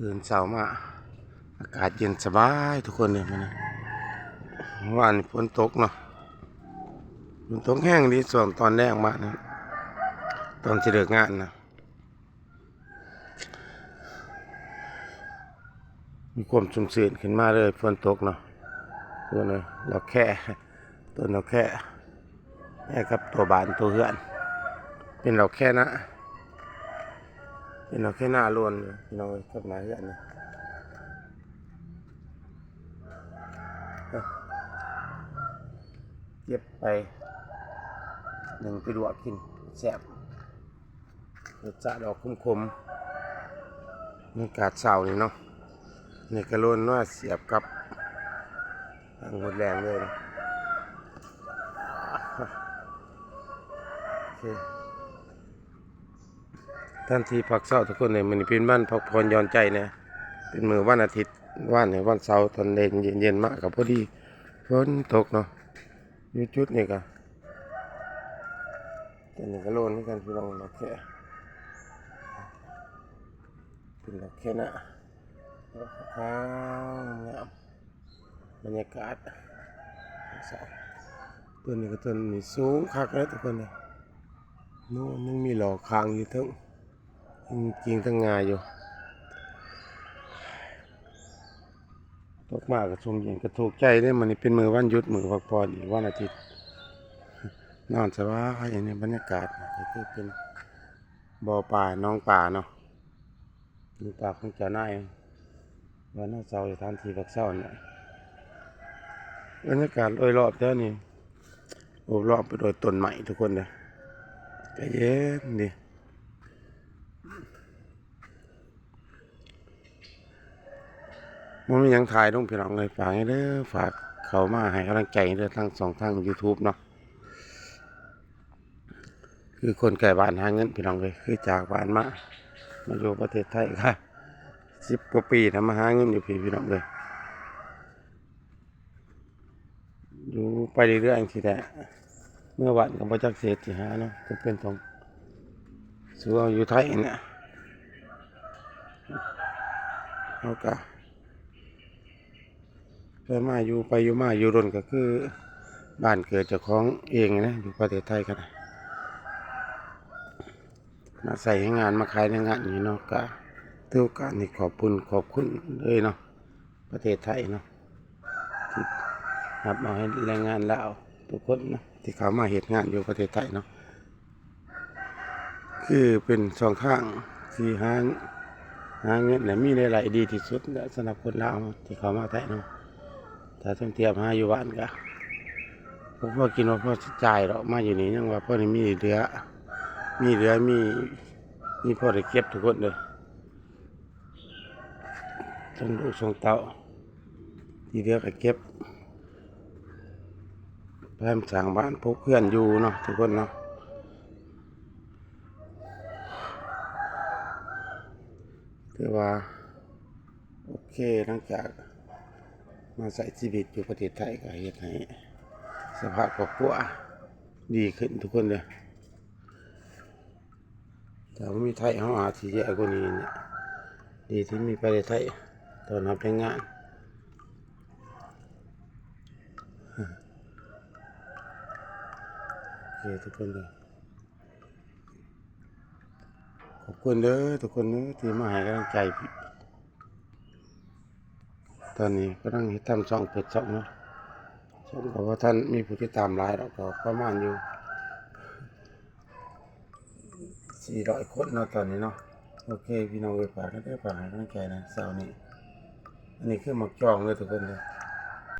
ตื่นเช้ามา อากาศเย็นสบายทุกคนเลยมันนะวานฝนตกเนาะฝนตกแห้งดีส่วนตอนแรกมานะตอนที่เลิกงานนะมีความชุ่มชื้นขึ้นมาเลยฝนตกเนาะตัวนึงเราแค่ตัวเราแค่แค่กับตัวบานตัวเฮือน เป็นเราแค่นะ เป็นเราแค่หน้าล้วนเลยพี่น้องเอ้ยกับหน้าเฮือนเนี่ยเก็บไปหนึ่งไปลวกกินแซ่บรสชาติออกคมๆมีกาดเสานี่เนาะนี่กระโลนว่าเสียบกับทางหดแรงเลยนะโอเค ท่านที่พักเศร้าทุกคนเนี่ยมันเป็นบ้านพักผ่อนย้อนใจเนี่ยเป็นมือวันอาทิตย์วันเนี่ยวันเสาร์ตอนเย็นเย็นๆมากกับพอดีฝนตกเนาะอยู่จุดนี่ก็แต่นี่ก็โลนกันพี่น้องเราแค่เป็นเราแค่นะขาวงามบรรยากาศตัวนี้ก็ตัวนี้สูงคักแล้วทุกคนเลยโน่นยังมีหล่อคางอยู่ทั้ง จริงๆทั้งงาอยู่ตกมากกับชมเย็นกระถูกใจได้มันนี่เป็นมือวันหยุดมือพักผ่อนอีกวันอาทิตย์นอนสบายในบรรยากาศก็คือเป็นบ่อป่าน้องป่าเนาะมีป่าของเจ้านายวันน่าเศร้าสถานทีพักเศร้าเนี่ยบรรยากาศโดยรอบเท่านี้โอบรอบไปโดยต้นใหม่ทุกคนเลยใจเย็นดิ มันมียังถ่ายต้องพี่น้องเลยฝากให้เด้อฝากเขามาให้กำลังใจเด้อทั้งสองทาง YouTube เนาะคือคนไก่บ้านหาเงินพี่น้องเลยคือจากบ้านมามาอยู่ประเทศไทยค่ะสิบกว่าปีทำมาหาเงินอยู่พี่พี่น้องเลยอยู่ไปเรื่อยๆทีแต่เมื่อวันกับพระจักเศษที่หาเนาะจะเป็นของสัวอยู่ไทยเนี่ยเอากะ ไปมาอยู่ไปอยู่มาอยู่รนก็คือบ้านเกิดจ้าของเองนะอยู่ประเทศไทยกันนะมาใส่ให้งานมาขายในงานนี้เนาะก็ถือโอกาสนี่ขอบคุณขอบคุณเลยเนาะประเทศไทยเนาะที่รับเอาให้แรงงานลาวทุกคนนะที่เขามาเหตุงานอยู่ประเทศไทยเนาะคือเป็นสองข้างที่หาหาเงินและมีรายได้ดีที่สุดและสำหรับคนลาวที่เขามาไทยเนาะ ถ้าต้องเตรียมหาอยู่บ้านก็ผมพ่อกินว่าพ่อจ่ายหรอกมาอยู่นี่ยังว่าพ่อนี่มีเหลือ มีเหลือมีมีพ่อได้เก็บทุกคนเลยต้องลูกส่งเต้าที่เหลือก็เก็บพยายามสั่งบ้านพกเพื่อนอยู่เนาะทุกคนเนาะถือว่า โอเคหลังจาก มาใส่ชีวิตอยู่ประเทศไทยก็เฮ็ดให้สภาพครอบครัวดีขึ้นทุกคนเลยแต่ว่ามีไทยเขาอาจจะแย่กว่านี้เนี่ยดีที่มีประเทศไทยตอนรับแรงงานโอเคทุกคนเลยขอบคุณเด้อทุกคนเด้อที่มาให้กำลังใจ ตอนนี้ก็ต้องทำช่องเปิดช่องเนาะช่องก็ว่าท่านมีผู้ที่ตามหลายเราก็ประมาณอยู่สี่ร้อยคนเนาะตอนนี้เนาะโอเคพี่น้องเวฝากก็ได้ฝากให้กำลังใจนะเสาร์นี้อันนี้คือหมักจองเลยทุกคนเลย